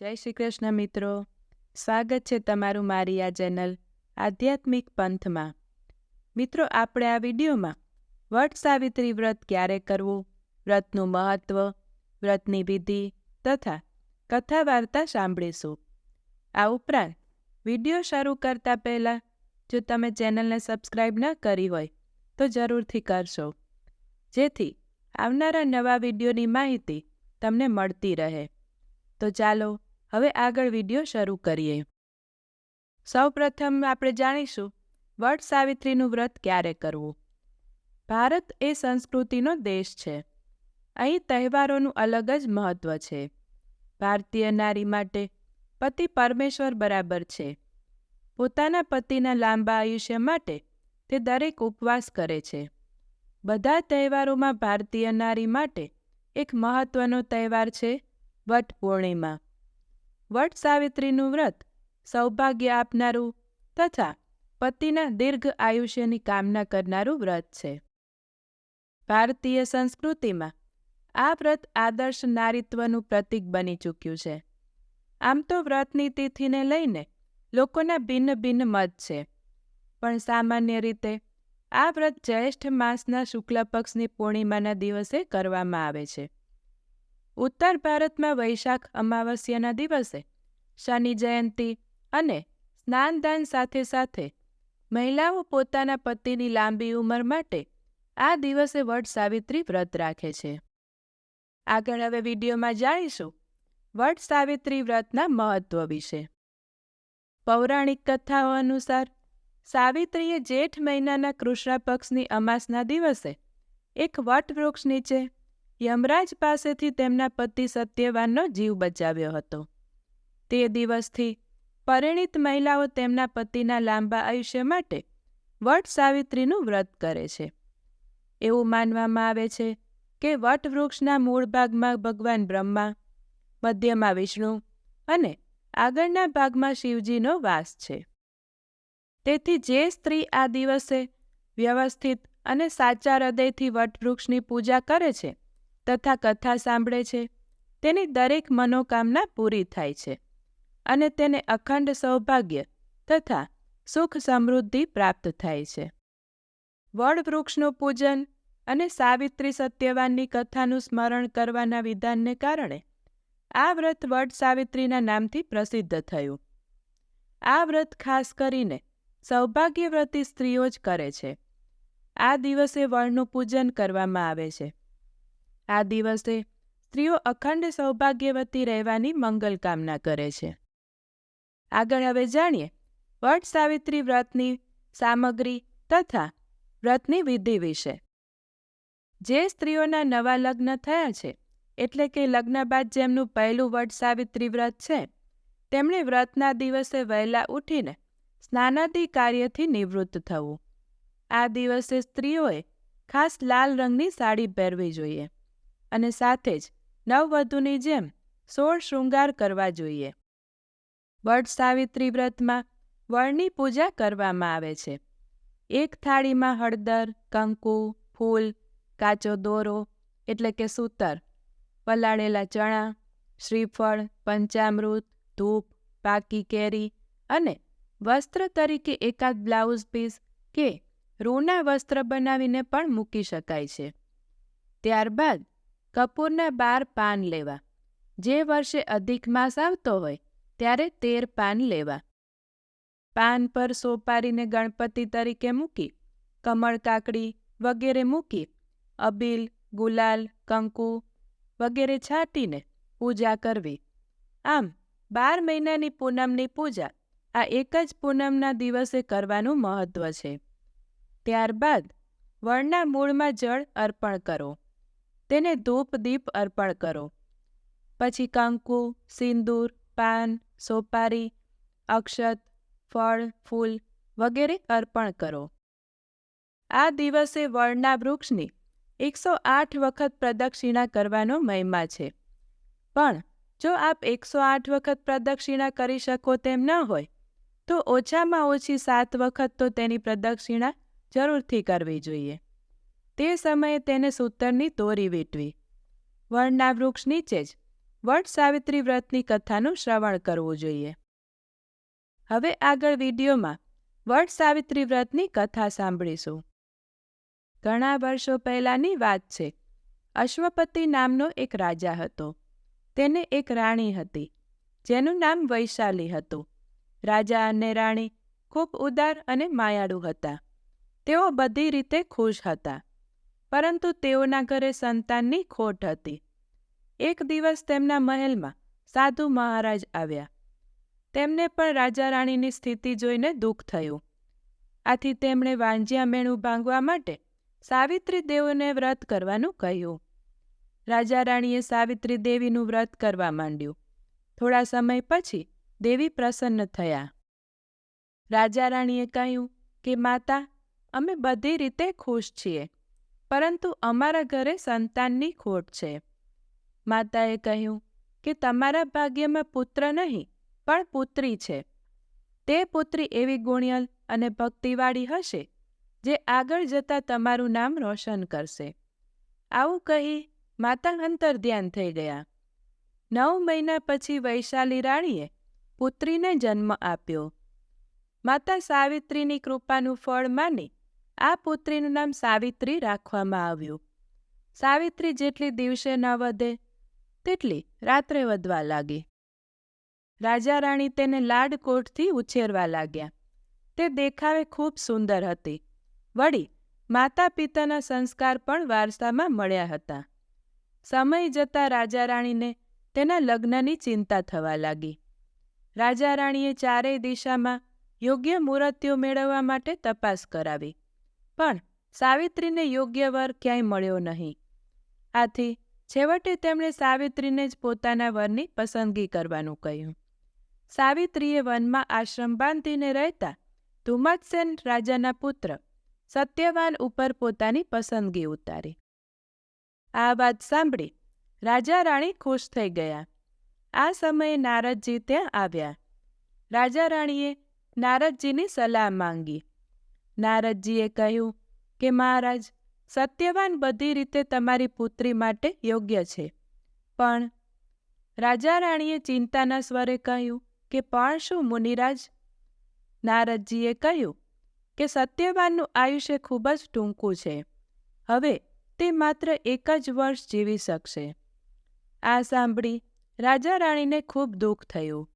જય શ્રી કૃષ્ણ મિત્રો. સ્વાગત છે તમારું મારી આ ચેનલ આધ્યાત્મિક પંથમાં. મિત્રો, આપણે આ વિડીયોમાં વટ સાવિત્રી વ્રત ક્યારે કરવું, વ્રતનું મહત્વ, વ્રતની વિધિ તથા કથા વાર્તા સાંભળીશું. આ ઉપરાંત વીડિયો શરૂ કરતા પહેલાં જો તમે ચેનલને સબસ્ક્રાઇબ ન કરી હોય, તો જરૂરથી કરશો. જેથી આવનારા નવા વિડીયોની માહિતી તમને મળતી રહે. તો ચાલો હવે આગળ વીડિયો શરૂ કરીએ. સૌપ્રથમ આપણે જાણીશું, વટ સાવિત્રીનું વ્રત ક્યારે કરવું? ભારત એ સંસ્કૃતિનો દેશ છે. અહીં તહેવારોનું અલગ જ મહત્વ છે. ભારતીય નારી માટે પતિ પરમેશ્વર બરાબર છે. પોતાના પતિના લાંબા આયુષ્ય માટે તે દરેક ઉપવાસ કરે છે. બધા તહેવારોમાં ભારતીય નારી માટે એક મહત્વનો તહેવાર છે વટ પૂર્ણિમા. વટ સાવિત્રીનું વ્રત સૌભાગ્ય આપનારું તથા પતિના દીર્ઘ આયુષ્યની કામના કરનારું વ્રત છે. ભારતીય સંસ્કૃતિમાં આ વ્રત આદર્શ નારીત્વનું પ્રતીક બની ચૂક્યું છે. આમ તો વ્રતની તિથિને લઈને લોકોના ભિન્ન ભિન્ન મત છે. પણ સામાન્ય રીતે આ વ્રત જ્યેષ્ઠ માસના શુક્લ પક્ષની પૂર્ણિમાના દિવસે કરવામાં આવે છે. ઉત્તર ભારતમાં વૈશાખ અમાવસ્યાના દિવસે શનિ જયંતી અને સ્નાનદાન સાથે સાથે મહિલાઓ પોતાના પતિની લાંબી ઉંમર માટે આ દિવસે વટ સાવિત્રી વ્રત રાખે છે. આગળ હવે વિડીયોમાં જાણીશું વટ સાવિત્રી વ્રતના મહત્વ વિશે. પૌરાણિક કથાઓ અનુસાર સાવિત્રીએ જેઠ મહિનાના કૃષ્ણ પક્ષની અમાસના દિવસે એક વટ વૃક્ષ નીચે યમરાજ પાસેથી તેમના પતિ સત્યવાનનો જીવ બચાવ્યો હતો. તે દિવસથી પરિણીત મહિલાઓ તેમના પતિના લાંબા આયુષ્ય માટે વટ સાવિત્રીનું વ્રત કરે છે. એવું માનવામાં આવે છે કે વટવૃક્ષના મૂળ ભાગમાં ભગવાન બ્રહ્મા, મધ્યમાં વિષ્ણુ અને આગળના ભાગમાં શિવજીનો વાસ છે. તેથી જે સ્ત્રી આ દિવસે વ્યવસ્થિત અને સાચા હૃદયથી વટવૃક્ષની પૂજા કરે છે તથા કથા સાંભળે છે. તેની દરેક મનોકામના પૂરી થાય છે અને તેને અખંડ સૌભાગ્ય તથા સુખ સમૃદ્ધિ પ્રાપ્ત થાય છે. વડવૃક્ષનું પૂજન અને સાવિત્રી સત્યવાનની કથાનું સ્મરણ કરવાના વિધાનને કારણે આ વ્રત વડ સાવિત્રીના નામથી પ્રસિદ્ધ થયું. આ વ્રત ખાસ કરીને સૌભાગ્યવ્રતી સ્ત્રીઓ જ કરે છે. આ દિવસે વળનું પૂજન કરવામાં આવે છે. આ દિવસે સ્ત્રીઓ અખંડ સૌભાગ્યવતી રહેવાની મંગલ કામના કરે છે. આગળ હવે જાણીએ વટ સાવિત્રી વ્રતની સામગ્રી તથા વ્રતની વિધિ વિશે. જે સ્ત્રીઓના નવા લગ્ન થયા છે, એટલે કે લગ્ન બાદ જેમનું પહેલું વટ સાવિત્રી વ્રત છે, તેમણે વ્રતના દિવસે વહેલા ઉઠીને સ્નાનાદિ કાર્યથી નિવૃત્ત થવું. આ દિવસે સ્ત્રીઓએ ખાસ લાલ રંગની સાડી પહેરવી જોઈએ. અને સાથે જ નવવધુની જેમ સોળ શૃંગાર કરવા જોઈએ. વડ સાવિત્રી વ્રતમાં વળની પૂજા કરવામાં આવે છે. એક થાળીમાં હળદર, કંકુ, ફૂલ, કાચો દોરો, એટલે કે સૂતર, પલાળેલા ચણા, શ્રીફળ, પંચામૃત, ધૂપ, પાકી કેરી અને વસ્ત્ર તરીકે એકાદ બ્લાઉઝ પીસ કે રૂના વસ્ત્ર બનાવીને પણ મૂકી શકાય છે. ત્યારબાદ કપૂરના બાર પાન લેવા. જે વર્ષે અધિક માસ આવતો હોય, ત્યારે તેર પાન લેવા. પાન પર સોપારીને ગણપતિ તરીકે મૂકી, કમળ કાકડી વગેરે મૂકી, અબીલ, ગુલાલ, કંકુ વગેરે છાંટીને પૂજા કરવી. આમ, બાર મહિનાની પૂનમની પૂજા આ એક જ પૂનમના દિવસે કરવાનું મહત્વ છે. ત્યારબાદ વળના મૂળમાં જળ અર્પણ કરો. તેને ધૂપ દીપ અર્પણ કરો. પછી કંકુ, સિંદૂર, પાન, સોપારી, અક્ષત, ફળ, ફૂલ વગેરે અર્પણ કરો. આ દિવસે વળના વૃક્ષની એકસો આઠ વખત પ્રદક્ષિણા કરવાનો મહિમા છે. પણ જો આપ એકસો આઠ વખત પ્રદક્ષિણા કરી શકો તેમ ન હોય, તો ઓછામાં ઓછી સાત વખત તો તેની પ્રદક્ષિણા જરૂરથી કરવી જોઈએ. તે સમયે તેને સૂતરની દોરી વીંટવી. વડના વૃક્ષ નીચે જ વડ સાવિત્રી વ્રતની કથાનું શ્રવણ કરવું જોઈએ. હવે આગળ વિડીયોમાં વટ સાવિત્રી વ્રતની કથા સાંભળીશું. ઘણા વર્ષો પહેલાંની વાત છે. અશ્વપતિ નામનો એક રાજા હતો. તેને એક રાણી હતી, જેનું નામ વૈશાલી હતું. રાજા અને રાણી ખૂબ ઉદાર અને માયાળુ હતા. તેઓ બધી રીતે ખુશ હતા. પરંતુ તેઓના ઘરે સંતાનની ખોટ હતી. એક દિવસ તેમના મહેલમાં સાધુ મહારાજ આવ્યા. તેમને પણ રાજા રાણીની સ્થિતિ જોઈને દુઃખ થયું. આથી તેમણે વાંજિયા મેણું ભાંગવા માટે સાવિત્રી દેવને વ્રત કરવાનું કહ્યું. રાજા રાણીએ સાવિત્રી દેવીનું વ્રત કરવા માંડ્યું. થોડા સમય પછી દેવી પ્રસન્ન થયા. રાજા રાણીએ કહ્યું કે, માતા, અમે બધી રીતે ખુશ છીએ. પરંતુ અમારા ઘરે સંતાનની ખોટ છે. માતાએ કહ્યું કે તમારા ભાગ્યમાં પુત્ર નહીં, પણ પુત્રી છે. તે પુત્રી એવી ગુણિયલ અને ભક્તિવાળી હશે, જે આગળ જતાં તમારું નામ રોશન કરશે. આવું કહી માતા અંતર ધ્યાન થઈ ગયા. નવ મહિના પછી વૈશાલી રાણીએ પુત્રીને જન્મ આપ્યો. માતા સાવિત્રીની કૃપાનું ફળ માની આ પુત્રીનું નામ સાવિત્રી રાખવામાં આવ્યું. સાવિત્રી જેટલી દિવસે ન વધે, તેટલી રાત્રે વધવા લાગી. રાજા રાણી તેને લાડકોટથી ઉછેરવા લાગ્યા. તે દેખાવે ખૂબ સુંદર હતી. વળી માતા પિતાના સંસ્કાર પણ વારસામાં મળ્યા હતા. સમય જતાં રાજા રાણીને તેના લગ્નની ચિંતા થવા લાગી. રાજા રાણીએ ચારેય દિશામાં યોગ્ય મૂર્તિઓ મેળવવા માટે તપાસ કરાવી. પણ સાવિત્રીને યોગ્ય વર ક્યાંય મળ્યો નહીં. આથી છેવટે તેમણે સાવિત્રીને જ પોતાના વરની પસંદગી કરવાનું કહ્યું. સાવિત્રીએ વનમાં આશ્રમ બાંધીને રહેતા ધુમત્સેન રાજાના પુત્ર સત્યવાન ઉપર પોતાની પસંદગી ઉતારી. આ વાત સાંભળી રાજા રાણી ખુશ થઈ ગયા. આ સમયે નારદજી ત્યાં આવ્યા. રાજા રાણીએ નારદજીની સલાહ માંગી. નારદજીએ કહ્યું કે, મહારાજ, સત્યવાન બધી રીતે તમારી પુત્રી માટે યોગ્ય છે. પણ રાજા રાણીએ ચિંતાના સ્વરે કહ્યું કે, પણ શું, મુનિરાજ? નારદજીએ કહ્યું કે, સત્યવાનનું આયુષ્ય ખૂબ જ ટૂંકું છે. હવે તે માત્ર એક જ વર્ષ જીવી શકશે. આ સાંભળી રાજા રાણીને ખૂબ દુઃખ થયું.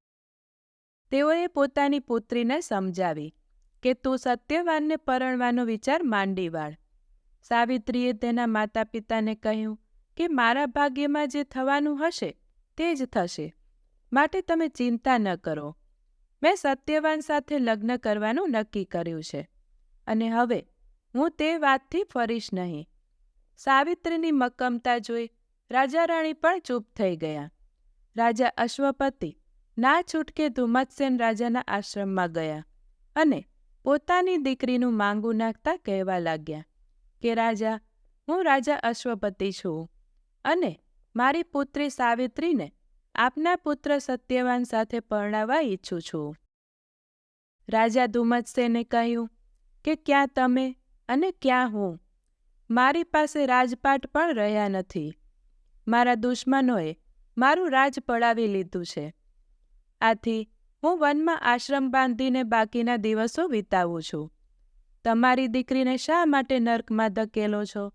તેઓએ પોતાની પુત્રીને સમજાવી કે તું સત્યવાનને પરણવાનો વિચાર માંડી વાળ. સાવિત્રીએ તેના માતા પિતાને કહ્યું કે મારા ભાગ્યમાં જે થવાનું હશે, તે જ થશે. માટે તમે ચિંતા ન કરો. મેં સત્યવાન સાથે લગ્ન કરવાનું નક્કી કર્યું છે. અને હવે હું તે વાતથી ફરીશ નહીં. સાવિત્રીની મક્કમતા જોઈ રાજા રાણી પણ ચૂપ થઈ ગયા. રાજા અશ્વપતિ ના છૂટકે ધુમત્સેન રાજાના આશ્રમમાં ગયા અને પોતાની દીકરીનું માંગુ નાખતા કહેવા લાગ્યા કે, રાજા, હું રાજા અશ્વપતિ છું અને મારી પુત્રી સાવિત્રીને આપના પુત્ર સત્યવાન સાથે પરણાવવા ઈચ્છું છું. રાજા ધુમત્સેને કહ્યું કે, ક્યાં તમે અને ક્યાં હું? મારી પાસે રાજપાટ પણ રહ્યા નથી. મારા દુશ્મનોએ મારું રાજ પડાવી લીધું છે. આથી હું વનમાં આશ્રમ બાંધીને બાકીના દિવસો વિતાવું છું. તમારી દીકરીને શા માટે નર્કમાં ધકેલો છો?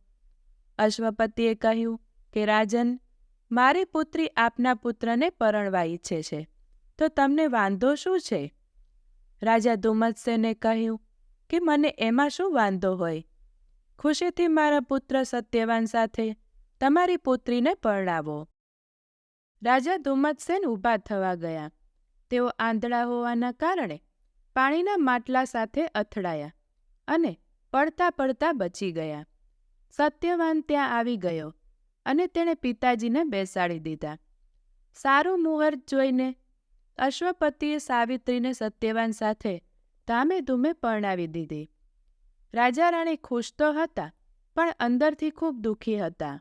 અશ્વપતિએ કહ્યું કે, રાજન, મારી પુત્રી આપના પુત્રને પરણવા ઈચ્છે છે. તો તમને વાંધો શું છે? રાજા ધુમ્મતસેને કહ્યું કે, મને એમાં શું વાંધો હોય? ખુશીથી મારા પુત્ર સત્યવાન સાથે તમારી પુત્રીને પરણાવો. રાજા ધુમ્મતસેન ઊભા થવા ગયા. તેઓ આંધળા હોવાના કારણે પાણીના માટલા સાથે અથડાયા અને પડતા પડતા બચી ગયા. સત્યવાન ત્યાં આવી ગયો અને તેણે પિતાજીને બેસાડી દીધા. સારું મુહૂર્ત જોઈને અશ્વપતિએ સાવિત્રીને સત્યવાન સાથે ધામે ધૂમે પરણાવી દીધી. રાજા રાણી ખુશ તો હતા, પણ અંદરથી ખૂબ દુઃખી હતા,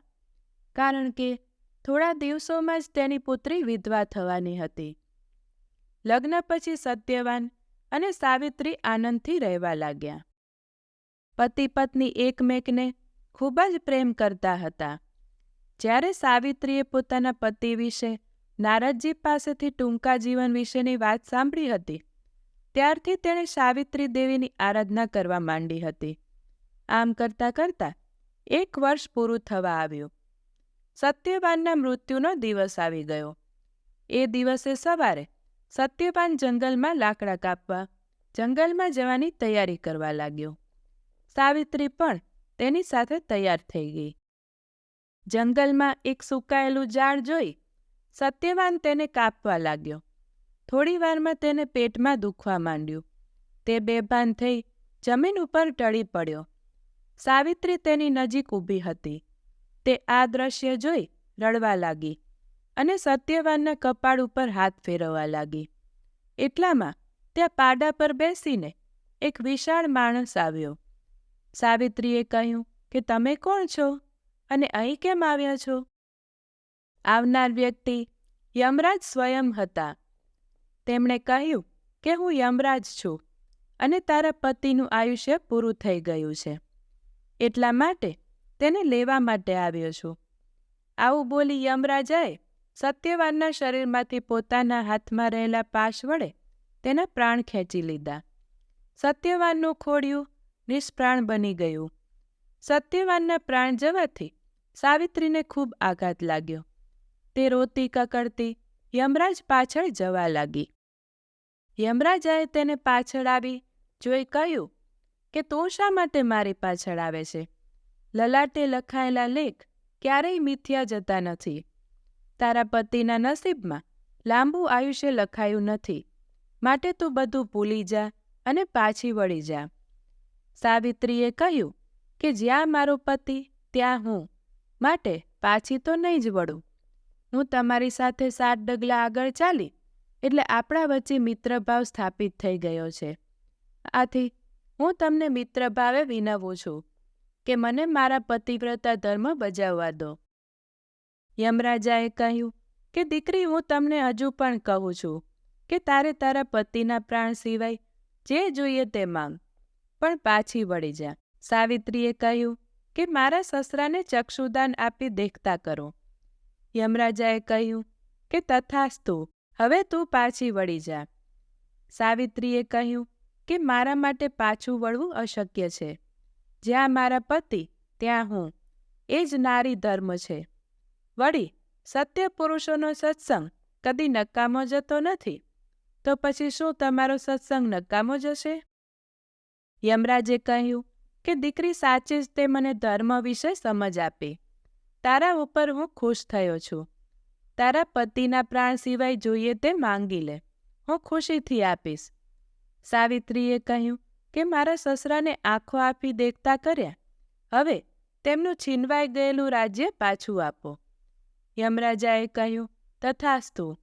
કારણ કે થોડા દિવસોમાં જ તેની પુત્રી વિધવા થવાની હતી. લગ્ન પછી સત્યવાન અને સાવિત્રી આનંદથી રહેવા લાગ્યા. પતિ પત્ની એકમેકને ખૂબ જ પ્રેમ કરતા હતા. જ્યારે સાવિત્રીએ પોતાના પતિ વિશે નારદજી પાસેથી ટૂંકા જીવન વિશેની વાત સાંભળી હતી, ત્યારથી તેણે સાવિત્રી દેવીની આરાધના કરવા માંડી હતી. આમ કરતાં કરતાં એક વર્ષ પૂરું થવા આવ્યું. સત્યવાનના મૃત્યુનો દિવસ આવી ગયો. એ દિવસે સવારે સત્યવાન જંગલમાં લાકડા કાપવા, જંગલમાં જવાની તૈયારી કરવા લાગ્યો. સાવિત્રી પણ તેની સાથે તૈયાર થઈ ગઈ. જંગલમાં એક સુકાયેલું ઝાડ જોઈ સત્યવાન તેને કાપવા લાગ્યો. થોડી વારમાં તેને પેટમાં દુખવા માંડ્યું. તે બેભાન થઈ જમીન ઉપર ટળી પડ્યો. સાવિત્રી તેની નજીક ઊભી હતી. તે આ દ્રશ્ય જોઈ રડવા લાગી. અને સત્યવાનના કપાળ ઉપર હાથ ફેરવવા લાગી. એટલામાં ત્યાં પાડા પર બેસીને એક વિશાળ માણસ આવ્યો. સાવિત્રીએ કહ્યું કે, તમે કોણ છો? અને અહીં કેમ આવ્યા છો? આવનાર વ્યક્તિ યમરાજ સ્વયં હતા. તેમણે કહ્યું કે, હું યમરાજ છું અને તારા પતિનું આયુષ્ય પૂરું થઈ ગયું છે. એટલા માટે તેને લેવા માટે આવ્યો છું. આવું બોલી યમરાજાએ સત્યવાનના શરીરમાંથી પોતાના હાથમાં રહેલા પાશ વડે તેના પ્રાણ ખેંચી લીધા. સત્યવાનનું ખોડિયું નિષ્પ્રાણ બની ગયું. સત્યવાનના પ્રાણ જવાથી સાવિત્રીને ખૂબ આઘાત લાગ્યો. તે રોતી કકડતી યમરાજ પાછળ જવા લાગી. યમરાજાએ તેને પાછળ આવી જોઈ કહ્યું કે, તું શા માટે મારી પાછળ આવે છે? લલાટે લખાયેલા લેખ ક્યારેય મિથ્યા જતા નથી. તારા પતિના નસીબમાં લાંબુ આયુષ્ય લખાયું નથી. માટે તું બધું ભૂલી જા અને પાછી વળી જા. સાવિત્રીએ કહ્યું કે જ્યાં મારો પતિ, ત્યાં હું. માટે પાછી તો નહીં જ વળું. હું તમારી સાથે સાત ડગલા આગળ ચાલી, એટલે આપણા વચ્ચે મિત્રભાવ સ્થાપિત થઈ ગયો છે. આથી, હું તમને મિત્રભાવે વિનવું છું કે મને મારા પતિવ્રતા ધર્મ બજાવવા દો. યમરાજાએ કહ્યું કે, દીકરી, હું તમને હજુ પણ કહું છું કે તારે તારા પતિના પ્રાણ સિવાય જે જોઈએ તે માંગ. પણ પાછી વળી જા સાવિત્રીએ કહ્યું કે, મારા સસરાને ચક્ષુદાન આપી દેખતા કરો. યમરાજાએ કહ્યું કે, તથાસ્તુ, હવે તું પાછી વળી જા. સાવિત્રીએ કહ્યું કે, મારા માટે પાછું વળવું અશક્ય છે. જ્યાં મારા પતિ, ત્યાં હું. એ જ નારી ધર્મ છે. વળી સત્ય પુરુષોનો સત્સંગ કદી નકામો જતો નથી. તો પછી શું તમારો સત્સંગ નકામો જશે? યમરાજે કહ્યું કે, દીકરી સાચે જ તે મને ધર્મ વિશે સમજ આપી. તારા ઉપર હું ખુશ થયો છું. તારા પતિના પ્રાણ સિવાય જોઈએ તે માંગી લે. હું ખુશીથી આપીશ. સાવિત્રીએ કહ્યું કે, મારા સસરાને આંખો આપી દેખતા કર્યા. હવે તેમનું છીનવાઈ ગયેલું રાજ્ય પાછું આપો. યમરાજાએ કહ્યું, તથાસ્તુ,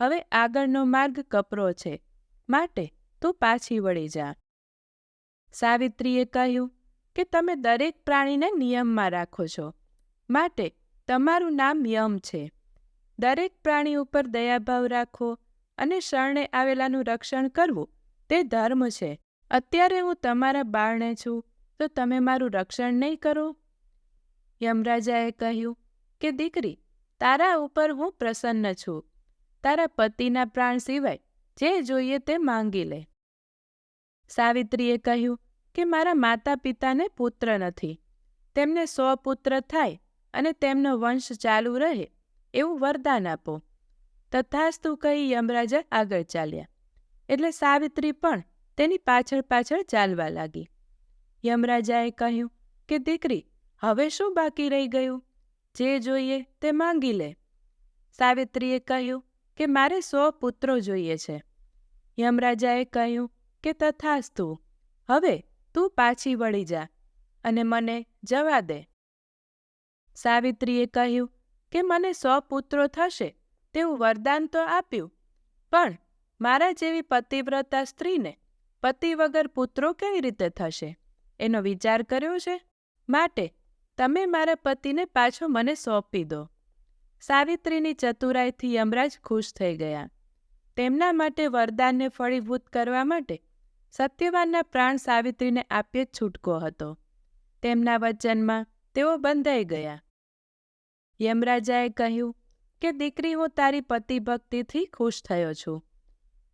હવે આગળનો માર્ગ કપરો છે. માટે તું પાછી વળી જા. સાવિત્રીએ કહ્યું, કે તમે દરેક પ્રાણીને નિયમમાં રાખો છો. માટે તમારું નામ યમ છે. દરેક પ્રાણી ઉપર દયાભાવ રાખો અને શરણે આવેલાનું રક્ષણ કરવું તે ધર્મ છે. અત્યારે હું તમારા બાળને છું, તો તમે મારું રક્ષણ નહીં કરો. યમરાજાએ કહ્યું, કે દીકરી તારા ઉપર હું પ્રસન્ન છું. તારા પતિના પ્રાણ સિવાય જે જોઈએ તે માંગી લે. સાવિત્રીએ કહ્યું કે મારા માતા પિતાને પુત્ર નથી. તેમને સો પુત્ર થાય અને તેમનો વંશ ચાલુ રહે એવું વરદાન આપો. તથાસ્તુ કહી યમરાજા આગળ ચાલ્યા. એટલે સાવિત્રી પણ તેની પાછળ પાછળ ચાલવા લાગી. યમરાજાએ કહ્યું કે દીકરી, હવે શું બાકી રહી ગયું? જે જોઈએ તે માંગી લે. સાવિત્રીએ કહ્યું કે મારે સો પુત્રો જોઈએ છે. યમરાજાએ કહ્યું કે તથાસ્તુ, હવે તું પાછી વળી જા અને મને જવા દે. સાવિત્રીએ કહ્યું કે મને સો પુત્રો થશે તેવું વરદાન તો આપ્યું, પણ મારા જેવી પતિવ્રતા સ્ત્રીને પતિ વગર પુત્રો કેવી રીતે થશે? એનો વિચાર કર્યો છે? માટે તમે મારા પતિને પાછો મને સોંપી દો. સાવિત્રીની ચતુરાઈથી યમરાજ ખુશ થઈ ગયા. તેમના માટે વરદાનને ફળીભૂત કરવા માટે સત્યવાનના પ્રાણ સાવિત્રીને આપ્યે જ છૂટકો હતો. તેમના વચનમાં તેઓ બંધાઈ ગયા. યમરાજાએ કહ્યું કે, દીકરી, હું તારી પતિ ભક્તિથી ખુશ થયો છું.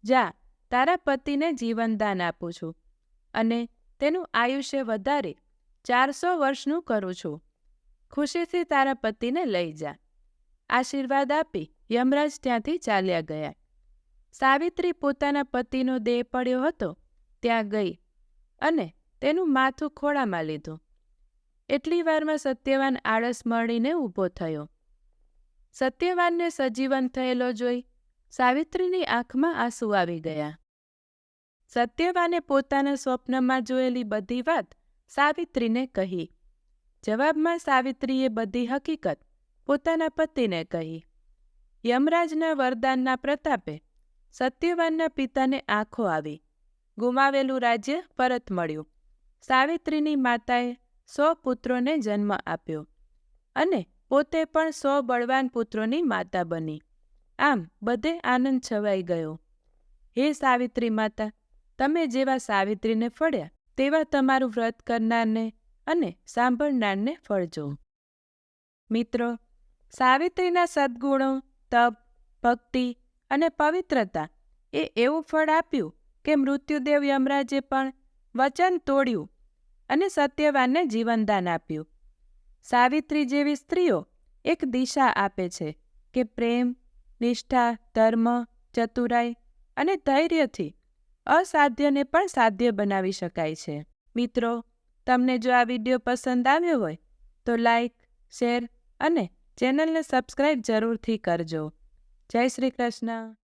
જા, તારા પતિને જીવનદાન આપું છું અને તેનું આયુષ્ય વધારે ચારસો વર્ષનું કરું છું. ખુશીથી તારા પતિને લઈ જા. આશીર્વાદ આપી યમરાજ ત્યાંથી ચાલ્યા ગયા. સાવિત્રી પોતાના પતિનો દેહ પડ્યો હતો, ત્યાં ગઈ અને તેનું માથું ખોળામાં લીધું. એટલી વારમાં સત્યવાન આળસ મળીને ઊભો થયો. સત્યવાનને સજીવન થયેલો જોઈ સાવિત્રીની આંખમાં આંસુ આવી ગયા. સત્યવાને પોતાના સ્વપ્નમાં જોયેલી બધી વાત સાવિત્રીને કહી, જવાબમાં સાવિત્રીએ બધી હકીકત પોતાના પતિને કહી. યમરાજના વરદાનના પ્રતાપે સત્યવાનના પિતાને આંખો આવી, ગુમાવેલું રાજ્ય પરત મળ્યું. સાવિત્રીની માતાએ સો પુત્રોને જન્મ આપ્યો અને પોતે પણ સો બળવાન પુત્રોની માતા બની. આમ બધે આનંદ છવાઈ ગયો. હે સાવિત્રી માતા, તમે જેવા સાવિત્રીને ફળ્યા તેવા તમારું વ્રત કરનારને અને સાંભળનારને ફળજો. મિત્રો, સાવિત્રીના સદ્ગુણો, તપ, ભક્તિ અને પવિત્રતા એ એવું ફળ આપ્યું કે મૃત્યુદેવ યમરાજે પણ વચન તોડ્યું અને સત્યવાનને જીવનદાન આપ્યું. સાવિત્રી જેવી સ્ત્રીઓ એક દિશા આપે છે કે પ્રેમ, નિષ્ઠા, ધર્મ, ચતુરાઈ અને ધૈર્યથી અસાધ્યને પણ સાધ્ય બનાવી શકાય છે. મિત્રો, તમને જો આ વીડિયો પસંદ આવ્યો હોય, તો લાઈક, શેર અને ચેનલને સબસ્ક્રાઈબ જરૂરથી કરજો. જય શ્રી કૃષ્ણ.